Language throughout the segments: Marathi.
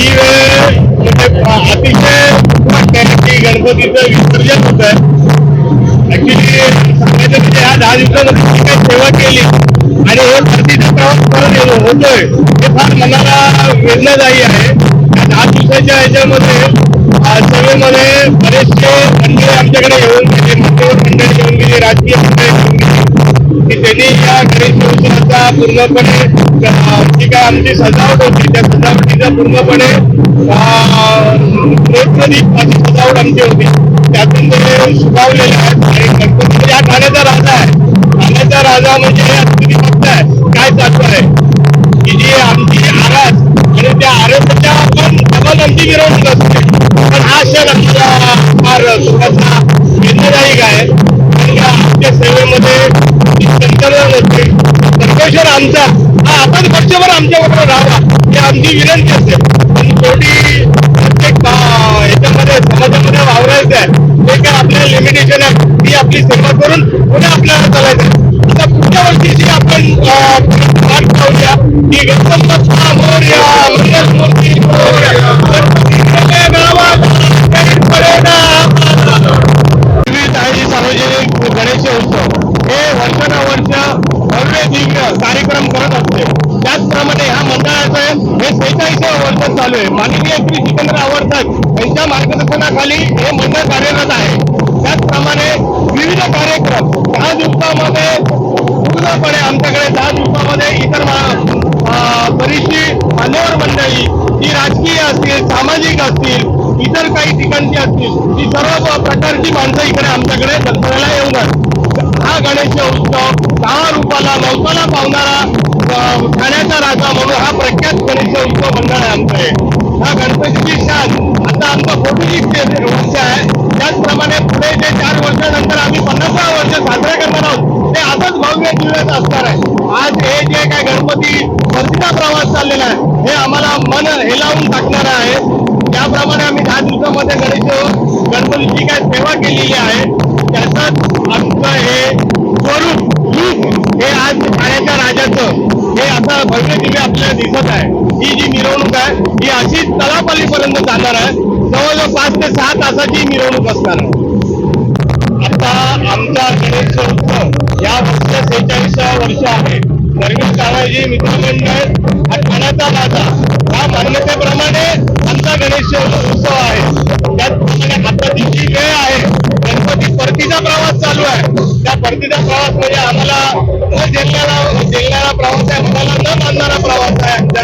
ही म्हणजे अतिशय वाटतंय की गणपतीचं विसर्जन होत आहे ऍक्च्युली सांगायचं म्हणजे ह्या दहा दिवसामध्ये जी काही सेवा केली आणि हे परतीचा प्रवास परत येतो होतोय हे फार मनाला वेदनादायी आहे. या दहा दिवसाच्या ह्याच्यामध्ये अं, सेवेमध्ये बरेचसे मंडळी आमच्याकडे येऊन गेले. मान्यवर मंडळी येऊन गेली राजकीय मंडळी येऊन गेली. की त्यांनी या गणेश महोत्सवाचा पूर्णपणे जी काय आमची सजावट होती त्या सजावटीचा पूर्णपणे अशी सजावट आमची होती. त्यातून ते सुकावलेले आहेत आणि गणपती हा ठाण्याचा राजा आहे. ठाण्याचा राजा म्हणजे हे तुम्ही बघताय काय चालू आहे. की जी आमची आरास आणि त्या आरसाच्या पण डबल आमची मिरवणूक असते. आमचा. हा आपण वर्षभर आमच्या बरोबर राहावा. ही आमची विनंती असते. पण शेवटी प्रत्येक याच्यामध्ये समाजामध्ये वावरायचं आहे. ते काय आपल्या लिमिटेशन आहे. ती आपली सेवा करून पुढे आपल्याला चालायचं आहे. आता पुढच्या वर्षीची आपण वाट पाहूया. की गणपती बाप्पा मोरया मंगलमूर्ती मोरया विविध आणि सार्वजनिक गणेश उत्सव. हे वर्षानुवर्ष भव्य दिव्य कार्यक्रम करत असते. त्याचप्रमाणे ह्या मंडळाचं हे सेहेचाळीसावं वर्ष चालू आहे. माननीय श्री जितेंद्र आवर्तक यांच्या मार्गदर्शनाखाली हे मंडळ कार्यरत आहे. त्याचप्रमाणे विविध कार्यक्रम. दहा दिवसामध्ये पूर्णपणे आमच्याकडे दहा दिवसामध्ये इतर बरीचशी मान्यवर मंडळी जी राजकीय असतील सामाजिक असतील इतर काही ठिकाणची असतील ही सर्व प्रकारची माणसं इकडे आमच्याकडे दर्शनाला येऊन गणेश उत्सव दहा रुपाला नवसाला पावणारा ठाण्याचा राजा म्हणून हा प्रख्यात गणेश उत्सव मंडळ आहे आमचे. हा गणपतीची शान. आता आमचं फोर्टी वर्ष आहे त्याचप्रमाणे पुढे जे चार वर्षानंतर आम्ही पन्नासावं वर्ष साजरे करणार आहोत ते आताच भव्य जिल्ह्यात असणार आहे. आज हे जे काय गणपती परतीचा प्रवास चाललेला आहे हे आम्हाला मन हेलावून टाकणार आहे. त्याप्रमाणे आम्ही दहा दिवसामध्ये गणेश गणपतीची काय सेवा केलेली आहे. त्याचंच आमचं हे स्वरूप रूप हे आज ठाण्याच्या राजाचं हे आता भव्य दिव्य आपल्याला दिसत आहे. ही जी मिरवणूक आहे ही अशीच तलापालीपर्यंत जाणार आहे. जवळजवळ पाच ते सहा तासाची मिरवणूक असणार आहे. आता आमचा गणेश उत्सव या वर्ष सेहेचाळीसाव्या वर्ष आहे. सर्विस काळाजी मित्रमंडळ हा ठाण्याचा राजा. परतीचा प्रवास म्हणजे आम्हाला जिल्ह्याला जिल्ह्याला प्रवास आहे मनाला न मानणारा प्रवास आहे आमचा.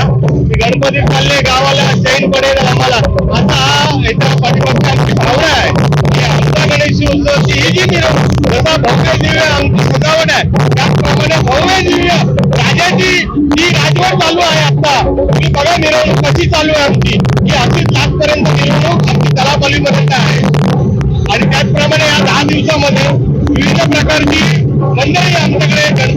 गणपती चालले गावाला चैन पडेल आम्हाला. आता हा याच्या पाठीमागचा आमची भावना आहे. की आमचा गणेश उत्सवची ही जी मिरवणूक जसा भव्य दिव्य आमची सजावट आहे त्याचप्रमाणे भव्य दिव्य राजाची जी राजवट चालू आहे आता तुम्ही बघा मिरवणूक कशी चालू आहे आमची. ही अशीच लाखपर्यंत मिरवणूक आमची तलापलीपर्यंत आहे. आणि त्याचप्रमाणे या दहा दिवसामध्ये विविध प्रकारची मंडळी आमच्याकडे